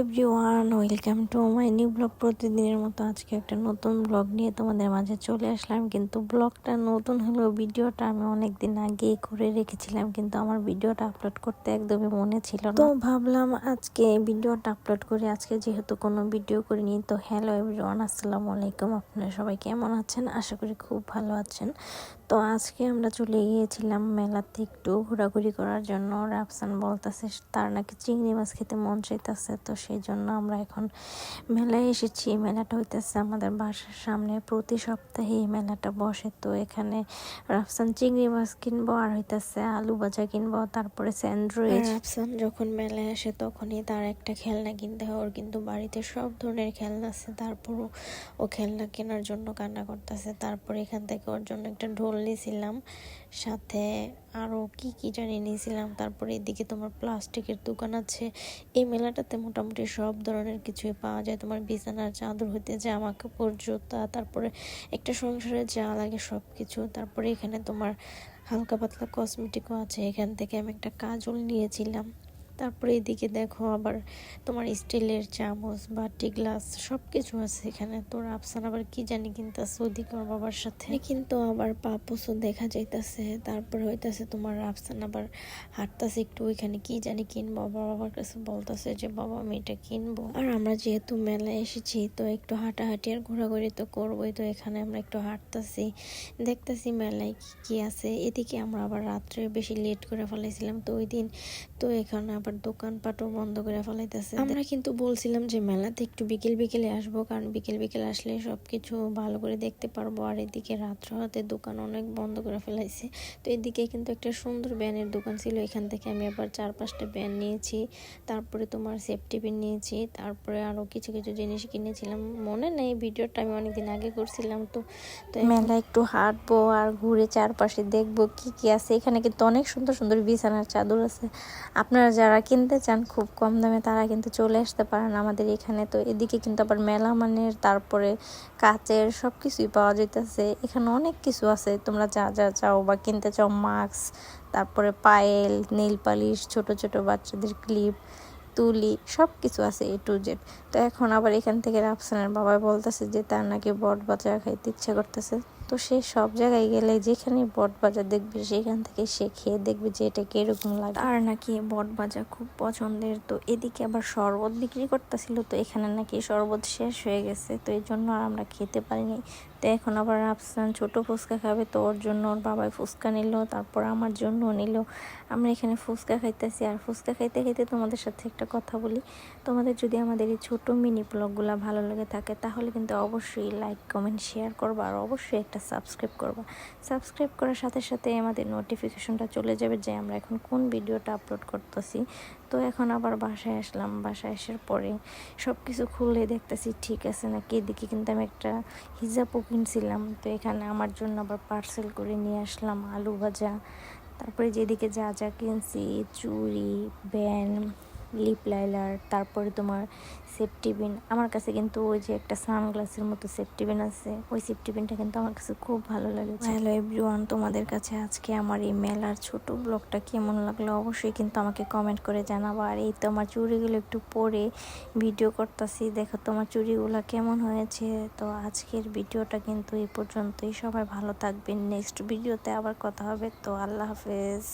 Everyone welcome to my new blog প্রতিদিনের মতো আজকে একটা নতুন ব্লগ নিয়ে তোমাদের মাঝে চলে আসলাম। কিন্তু ব্লগটা নতুন হলেও ভিডিওটা আমি অনেক দিন আগে করে রেখেছিলাম, কিন্তু আমার ভিডিওটা আপলোড করতে একদমই মনে ছিল তো ভাবলাম আজকে ভিডিওটা আপলোড করে আজকে যেহেতু কোনো ভিডিও করিনি, তো হ্যালো এভরি ওয়ান আসসালামু আলাইকুম। আপনারা সবাই কেমন আছেন? আশা করি খুব ভালো আছেন। তো আজকে আমরা চলে গিয়েছিলাম মেলাতে একটু ঘোরাঘুরি করার জন্য। রাফসান বলতেছে তার নাকি চিংড়ি মাছ খেতে মন চাইতেছে, তো সেই জন্য আমরা এখন মেলায় এসেছি। মেলাটা হইতেছে আমাদের বাসার সামনে। প্রতি সপ্তাহে এই মেলাটা বসে। তো এখানে রাফসান চিংড়ি মাছ কিনবো, আর হইতেছে আলু ভাজা কিনবো, তারপরে স্যান্ডউইচ। রাফসান যখন মেলায় আসে তখনই তার একটা খেলনা কিনতে হয়। ওর কিন্তু বাড়িতে সব ধরনের খেলনা আছে। তারপরও ও খেলনা কেনার জন্য কান্না করতেছে। তারপর এখান থেকে ওর জন্য একটা ঢোল নিয়েছিলাম সাথে আরও কি কি জানি নিয়েছিলাম তারপরে এদিকে তোমার প্লাস্টিকের দোকান আছে। এই মেলাটাতে মোটামুটি সব ধরনের কিছুই পাওয়া যায়। তোমার বিছানার চাদর হইতে জামা কাপড় জুতা তারপরে একটা সংসারে যা লাগে সব কিছু তারপরে এখানে তোমার হালকা পাতলা কসমেটিকও আছে। এখান থেকে আমি একটা কাজল নিয়েছিলাম। তারপরে এদিকে দেখো আবার তোমার স্টিলের চামচ, বাটি, গ্লাস সব কিছু আছে এখানে। তোর আফসান আবার কি জানি কিনতেছে ওদিকে ওর বাবার সাথে। কিন্তু আবার পাপসও দেখা যাইতাছে, তারপরে হইতাছে তোমার আফসান আবার হাঁটতাছে একটু ওইখানে, কি জানি কিনবো? আবার বাবার কাছে বলতেছে যে, বাবা, আমি এটা কিনবো। আর আমরা যেহেতু মেলায় এসেছি, তো একটু হাঁটাহাঁটি আর ঘোরাঘুরি তো করবোই, তো এখানে আমরা একটু হাঁটতাছি, দেখতেছি মেলায় কি কি আছে। এদিকে আমরা আবার রাত্রে বেশি লেট করে ফেলাইছিলাম, তো ওই দিন তো এখানে আবার দোকানপাটও বন্ধ করে ফেলাইতেছে। আমরা কিন্তু বলছিলাম যে মেলাতে একটু বিকেল বিকেলে আসব কারণ বিকেল বিকেল আসলে সব কিছু ভালো করে দেখতে পারব। আর এদিকে রাত্র হাতে দোকান অনেক বন্ধ করে ফেলাইছে। তো এদিকে কিন্তু একটা সুন্দর ব্যানের দোকান ছিল এখান থেকে আমি আবার চার পাঁচটা ব্যান নিয়েছি। তারপরে তোমার সেফটি পিন নিয়েছি তারপরে আরও কিছু কিছু জিনিস কিনেছিলাম। মনে নেই ভিডিওটা আমি অনেকদিন আগে করছিলাম তো। তো মেলা একটু হাঁটবো আর ঘুরে চারপাশে দেখব কি কি আছে। এখানে কিন্তু অনেক সুন্দর সুন্দর বিছানার চাদর আছে। আপনারা যারা কিনতে চান, খুব কম দামে তারা কিন্তু চলে আসতে পারেন আমাদের এখানে। তো এদিকে কিন্তু আবার মেলা মানের তারপরে কাচের সব কিছুই পাওয়া যাইতেছে। এখানে অনেক কিছু আছে, তোমরা যা যা চাও বা কিনতে চাও, মাস্ক, তারপরে পায়েল নীল পালিশ, ছোট ছোট বাচ্চাদের ক্লিপ, তুলি সব কিছু আছে এ টু জেড তো এখন আবার এখান থেকে রাফসানের বাবা বলতেছে যে তার নাকি বট বাজার খাইতে ইচ্ছে করতেছে। তো সে সব জায়গায় গেলে যেখানে বট বাজার দেখবে, সেখান থেকে সে খেয়ে দেখবে যে এটা কীরকম লাগে। আর নাকি বট বাজার খুব পছন্দের। তো এদিকে আবার শরবত বিক্রি করতেছিল, তো এখানে নাকি শরবত শেষ হয়ে গেছে। তো এই জন্য আর আমরা খেতে পারিনি। এখন আবার আফসান ছোট ফুচকা খাবে, তো ওর জন্য ওর বাবাই ফুচকা নিল, তারপর আমার জন্য নিল। আমরা এখানে ফুচকা খাইতেছি। আর ফুচকা খাইতে খাইতে তোমাদের সাথে একটা কথা বলি। তোমাদের যদি আমাদের এই ছোটো মিনি ব্লগগুলো ভালো লেগে থাকে, তাহলে কিন্তু অবশ্যই লাইক কমেন্ট শেয়ার করবা। আর অবশ্যই একটা সাবস্ক্রাইব করবা। সাবস্ক্রাইব করার সাথে সাথে আমাদের নোটিফিকেশনটা চলে যাবে যে আমরা এখন কোন ভিডিওটা আপলোড করতেছি। তো এখন আবার বাসায় আসলাম। বাসায় আসার পরে সব কিছু খুলে দেখতেছি, ঠিক আছে নাকি? এদিকে কিন্তু আমি একটা হিজাবও কিনছিলাম তো এখানে আমার জন্য আবার পার্সেল করে নিয়ে আসলাম আলু ভাজা। তারপরে যেদিকে যা যা কিনছি, চুড়ি ব্যান লিপ লাইলার তারপরে তোমার সেফটি পিন আমার কাছে কিন্তু ওই যে একটা সানগ্লাসের মতো সেফটি পিন আছে। ওই সেফটি পিনটা কিন্তু আমার কাছে খুব ভালো লেগেছে। হ্যালো এভরিওয়ান তোমাদের কাছে আজকে আমার এই মেলার ছোট ব্লগটা কেমন লাগল অবশ্যই কিন্তু আমাকে কমেন্ট করে জানাব। আর এই তো আমার চুড়িগুলো একটু পরে ভিডিও করতেছি। দেখো তোমার চুড়িগুলো কেমন হয়েছে। তো আজকের ভিডিওটা কিন্তু এই পর্যন্তই। সবাই ভালো থাকবেন। নেক্সট ভিডিওতে আবার কথা হবে। তো আল্লাহ হাফেজ।